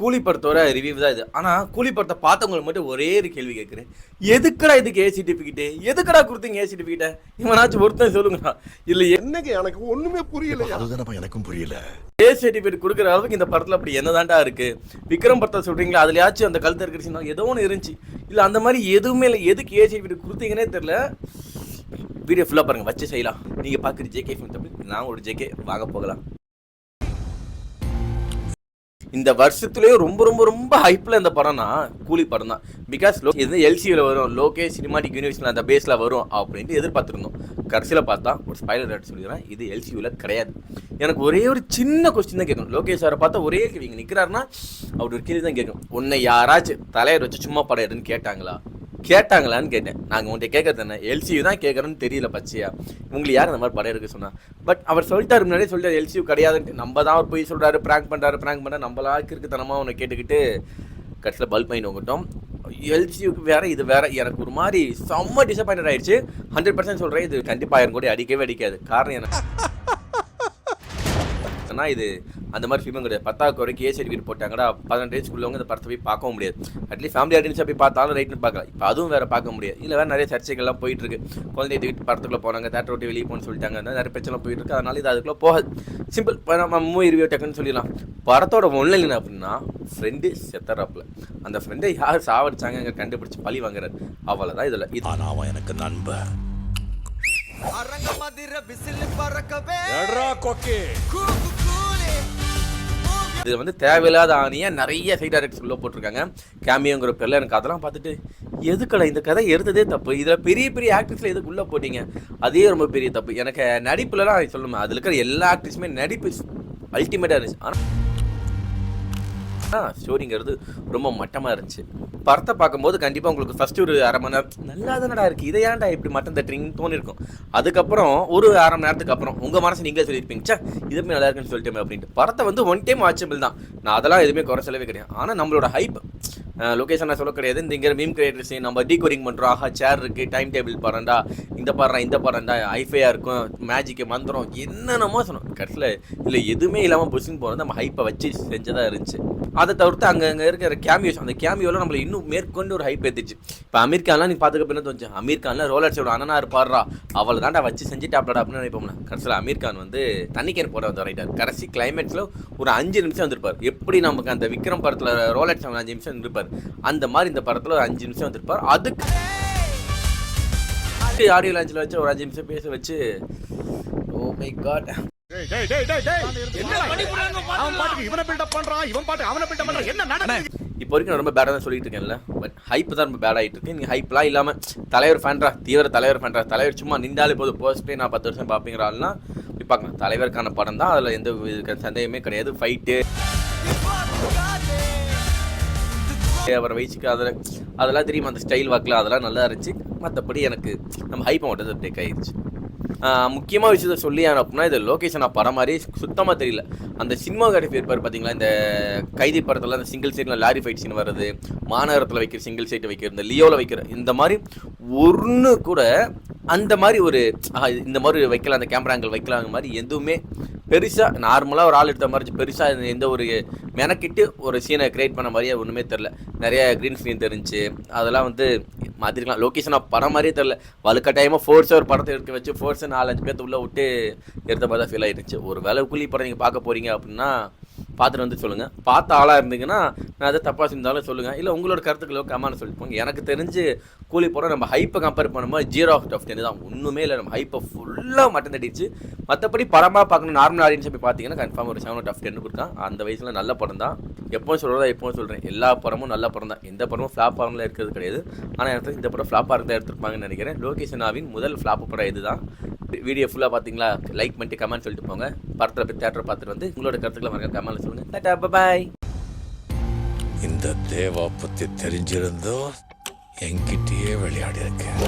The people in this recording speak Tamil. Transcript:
கூலி படத்தோட ரிவ்யூ தான் இது. ஆனால் கூலி படத்தை பார்த்தவங்களுக்கு மட்டும் ஒரே ஒரு கேள்வி கேட்குறேன். எதுக்குடா இதுக்கு ஏ சர்டிஃபிகேட்டு எதுக்குடா கொடுத்தீங்க ஏ சர்டிஃபிகேட்டை இவனாச்சும் ஒருத்தன் சொல்லுங்கடா. இல்லை என்னங்க எனக்கு ஒண்ணுமே புரியல அதுதானப்பா எனக்கும் புரியல. ஏ சர்டிஃபிகேட் கொடுக்குற அளவுக்கு இந்த படத்தில் அப்படி என்னதான்டா இருக்கு? விக்ரம் படத்தை சொல்றீங்களா? அதுலயாச்சும் அந்த கழுத்து இருக்கிற ஏதோ ஒன்று இருந்துச்சு. இல்லை அந்த மாதிரி எதுவுமே இல்லை. எதுக்கு ஏ சர்டிஃபிகேட் கொடுத்தீங்கன்னே தெரில வீடியோ ஃபுல்லாக பாருங்க. வச்சு செய்யலாம். நீங்கள் பார்க்குற ஜேகே ஃபிலிம் தமிழ் நான் ஒரு ஜேகே வாங்க போகலாம். இந்த வருஷத்துலேயே ரொம்ப ரொம்ப ரொம்ப ஹைப்பில் இந்த படம்னா கூலி படம் தான். பிகாஸ் லோ இது எல்சியில் வரும் லோகே சினிமாட்டிக் யூனிவர்ஸில் அந்த பேஸில் வரும் அப்படின்ட்டு எதிர்பார்த்துருந்தோம். கடைசியில் பார்த்தா ஒரு ஸ்பைலர் ரேட் சொல்லிடுறேன் இது எல்சியூவில் கிடையாது. எனக்கு ஒரே ஒரு சின்ன கொஸ்டின் தான் கேட்கணும். லோகேஷ் சாரை பார்த்தா ஒரே கேள்வி இங்கே நிற்கிறாருன்னா அவர் ஒரு கேள்வி தான் கேட்கும் உன்னை யாராச்சும் தலையர் வச்சு சும்மா படம் எடுன்னு கேட்டாங்களா? கேட்டாங்களான்னு கேட்டேன். நாங்கள் உங்கள்கிட்ட கேட்கறது என்ன? எல்சியூ தான் கேட்குறோன்னு தெரியல பச்சையா? உங்களுக்கு யார் அந்த மாதிரி படம் எடுக்க சொன்னா? பட் அவர் சொல்லிட்டாரு முன்னாடியே சொல்லிட்டாரு எல்சியூ கிடையாதுன்ட்டு. நம்ம தான் அவர் போய் சொல்கிறாரு ப்ராங்க் பண்ணுறாரு ப்ராங்க் பண்ணுறாரு நம்மளாக்கு இருக்குத்தனமாக அவனை கேட்டுக்கிட்டு கடைசியில் பல்ப் மைண்ட் உங்கட்டும் எல்சியூக்கு வேற இது வேற. எனக்கு ஒரு மாதிரி செம்ம டிசப்பாயின்ட் ஆயிடுச்சு. ஹண்ட்ரட் பர்சன்ட் சொல்கிறேன் இது கண்டிப்பாக ஆயிரம் கோடி அடிக்கவே அடிக்காது. காரணம் என்ன? இது அந்த மாதிரி ஃபிலிம் கிடையாது. பத்தாவது வரைக்கும் ஏ சர்டிஃபிகேட் போட்டாங்கடா பதினெட்டு வயசுக்குள்ளவங்க இந்த படத்தை போய் பார்க்கவும் முடியாது. அட்லீஸ்ட் ஃபேமிலி ஆடியன்ஸாக போய் பார்த்தாலும் ரைட்னு பார்க்கலாம். இப்போ அதுவும் வேறு பார்க்க முடியாது. இல்லை வேறு நிறைய சர்ச்சைகள்லாம் போயிட்டு இருக்கு குழந்தைய தூக்கிட்டு படத்துக்குள்ள போனாங்க தேட்டர் விட்டு வெளியே போகணும்னு சொல்லிட்டாங்க. அந்த நிறைய பிரச்சனை போயிட்டு இருக்கு அதனால இது அதுக்குள்ளே போகாது. சிம்பிள் இப்போ நம்ம மூவி ரிவ்யூ டக்குன்னு சொல்லிடலாம். படத்தோட ஒன்லைன் என்ன அப்படின்னா ஃப்ரெண்டு செத்தராப்பில் அந்த ஃப்ரெண்டை யார் சாவடிச்சாங்க கண்டுபிடிச்சு பழி வாங்குறாரு. அவ்வளோதான் இதில். இது ஆனா அவன் எனக்கு நண்பன் அரங்க மதிர விசில் பறக்கவே. கொக்கே. அது வந்து தேவையில்லாத ஆணியை நிறைய சைட் டேரக்டர்ஸ் உள்ள போட்டிருக்காங்க. கேமியோங்கிற பேரில் எனக்கு அதெல்லாம் பார்த்துட்டு எதுக்கடா இந்த கதை எடுத்ததே தப்பு? இதில் பெரிய பெரிய ஆக்ட்ரஸில் எதுக்கு உள்ள போட்டீங்க? அதே ரொம்ப பெரிய தப்பு. எனக்கு நடிப்புலலாம் சொல்லணும் அதில் இருக்கிற எல்லா ஆக்ட்ரஸுமே நடிப்பு அல்டிமேட்டாக இருந்துச்சு. ஆனால் ஆனால் ஸ்டோரிங்கிறது ரொம்ப மட்டமாக இருந்துச்சு. படத்தை பார்க்கும்போது கண்டிப்பாக உங்களுக்கு ஃபஸ்ட்டு ஒரு அரை மணி நேரம் நல்லா தானடா இருக்குது இதை ஏன்டா இப்படி மட்டம் தட்டுறீங்கன்னு தோணிருக்கும். அதுக்கப்புறம் ஒரு அரை மணி நேரத்துக்கு அப்புறம் உங்கள் மனசு நீங்களே சொல்லியிருப்பீங்க சே இதுமே நல்லா இருக்குன்னு சொல்லிட்டேன் அப்படின்ட்டு. படத்தை வந்து ஒன் டைம் வாட்சபிள் தான். நான் அதெல்லாம் எதுவுமே குறை சொல்லவே கிடையாது. ஆனால் நம்மளோட ஹைப் லொக்கேஷன் நான் சொல்ல கிடையாது. இந்த இங்கே மீம் கிரியேட்டர்ஸ் நம்ம டீகோரிங் பண்ணுறோம் ஆஹா சேர் இருக்குது டைம் டேபிள் பாருண்டா இந்த பாடுறா இந்த பாடுறா ஐஃபையாக இருக்கும் மேஜிக்கு மந்திரம் என்னென்னமோ சொன்னோம். கடைசியில் இல்லை எதுவுமே இல்லாமல் புஷிங் போகிறது நம்ம ஹைப்பை வச்சு செஞ்சதாக இருந்துச்சு. அதை தவிர்த்து அங்கே அங்கே இருக்கிற கேமியோஸ் அந்த கேமியோவில் நம்மளை இன்னும் மேற்கொண்டு ஒரு ஹைப் ஏற்றிச்சு இப்போ அமீர் கான்லாம் நீ பார்த்துக்க பின்ன தோணுச்சு. அமீர் கான்ல ரோலர்ஸோட அண்ணனா இருப்பாரா அவளை தாண்டா வச்சு செஞ்சுட்டாப்லடா அப்படின்னு நினைப்போம்ல. கடைசியில் அமீர் கான் வந்து தண்ணி கேன் போட வந்து ரைட்டார் கடைசி கிளைமேட்ஸில் ஒரு அஞ்சு நிமிஷம் வந்திருப்பார். எப்படி நமக்கு அந்த விக்ரம் படத்தில் ரோலர்ஸ் அவன் அஞ்சு நிமிஷம் இருப்பார் அந்த மாதிரி இந்த படத்தில் ஒரு அஞ்சு நிமிஷம் வந்திருப்பார். அதுக்கு ஆடியோ லான்ச்சில் வச்சு ஒரு அஞ்சு நிமிஷம் பேச வச்சு ஓ மை காட் அவன் பாட்டுக்கு இவனை பில்டப் பண்றான் இவன் பாட்டுக்கு அவனை பில்டப் பண்றான். என்ன நடக்குது? இப்போ வரைக்கும் ரொம்ப பேடாக தான் சொல்லிட்டு இருக்கேன்ல. பட் ஹைப் தான் ரொம்ப பேட் ஆகிட்டு இருக்கு. நீங்கள் ஹைப்லாம் இல்லாமல் தலைவர் ஃபேன்ரா தீவிர தலைவர் ஃபேன்ரா தலைவர் சும்மா நின்றாலே போதும். போஸ்ட்லேயே நான் பத்து வருஷம் பார்ப்பீங்கிற ஆள்லாம் போய் பார்க்கலாம். தலைவருக்கான படம் தான். அதில் எந்த சந்தேகமே கிடையாது. ஃபைட்டு அவரை வயசுக்கு அதில் அதெல்லாம் தெரியும்? அந்த ஸ்டைல் வாக்கில் அதெல்லாம் நல்லா இருந்துச்சு. மற்றபடி எனக்கு நம்ம ஹைப்பை மட்டும் பிரேக் ஆயிடுச்சு முக்கியமாக விஷயத்த சொல்லி அப்படின்னா இது லோகேஷன் படம் மாதிரி சுத்தமாக தெரியல. அந்த சினிமாகிராஃபி இருப்பார் பார்த்தீங்களா இந்த கைதி படத்தில் அந்த சிங்கிள் சைட்டில் லாரி ஃபைட் சீன் வர்றது மாநகரத்தில் வைக்கிற சிங்கிள் சைட் வைக்கிற இந்த லியோவில் வைக்கிற இந்த மாதிரி ஒன்று கூட அந்த மாதிரி ஒரு இந்த மாதிரி வைக்கலாம் அந்த கேமரா ஆங்கிள் வைக்கலாம் மாதிரி எதுவுமே பெருசாக நார்மலாக ஒரு ஆள் எடுத்த மாதிரி பெருசாக எந்த ஒரு மெனக்கிட்டு ஒரு சீனை கிரியேட் பண்ண மாதிரியே ஒன்றுமே தெரில நிறைய க்ரீன் ஸ்க்ரீன் தெரிஞ்சு அதெல்லாம் வந்து மாதிரிலாம். லொக்கேஷனாக படம் மாதிரியே தெரில வலுக்கட்டாயமாக ஃபோர்ஸை ஒரு படத்தை எடுக்க வச்சு ஃபோர்ஸை நாலஞ்சு பேர்த்து உள்ளே விட்டு எடுத்த மாதிரி தான் ஃபீல் ஆகிடுச்சு ஒரு வேலை கூலி படம் நீங்கள் பார்க்க போகிறீங்க அப்படின்னா பார்த்துட்டு வந்து சொல்லுங்கள் பார்த்த ஆளாக இருந்தீங்கன்னா நான் அதை தப்பாக செஞ்சாலும் சொல்லுங்கள் இல்லை உங்களோட கருத்துக்களோ கமெண்ட் சொல்லிப்போங்க. எனக்கு தெரிஞ்சு கூலி போட நம்ம ஹைப்பை கம்பேர் பண்ணும்போது ஜீரோ ஆஃப் ஆஃப் டென் தான். ஒன்றுமே இல்லை. நம்ம ஹைப்பை ஃபுல்லாக மட்டும் தட்டிச்சு மற்றபடி படமாக பார்க்கணும். நார்மல் ஆடியன்ஸ் போய் பார்த்தீங்கன்னா கன்ஃபார்ம் ஒரு செவன் ஆஃப் டென் கொடுத்தான் அந்த வயசில் நல்ல படம் தான். எப்போவும் சொல்கிறதா எப்போவும் சொல்கிறேன் எல்லா படமும் நல்ல படம் தான். எந்த படமும் ஃப்ளாப் ஆகல இருக்கிறது கிடையாது. ஆனால் எனக்கு இந்த படம் ஃப்ளாப்பாக இருந்தால் எடுத்துருப்பாங்கன்னு நினைக்கிறேன். லோகேஷனாவின் முதல் ஃப்ளாப் படம் இதுதான். வீடியோ ஃபுல்லாக பார்த்தீங்களா? லைக் பண்ணிட்டு கமெண்ட் சொல்லிட்டு போங்க. படத்தில் போய் தேட்டரை பார்த்துட்டு வந்து உங்களோட கருத்துக்களை மறக்க கமெண்ட்ல சொல்லுங்கள் டாட்டா பாய் இந்த தேவா பத்தி தெரிஞ்சிருந்தோ என்கிட்டயே விளையாடி இருக்கேன்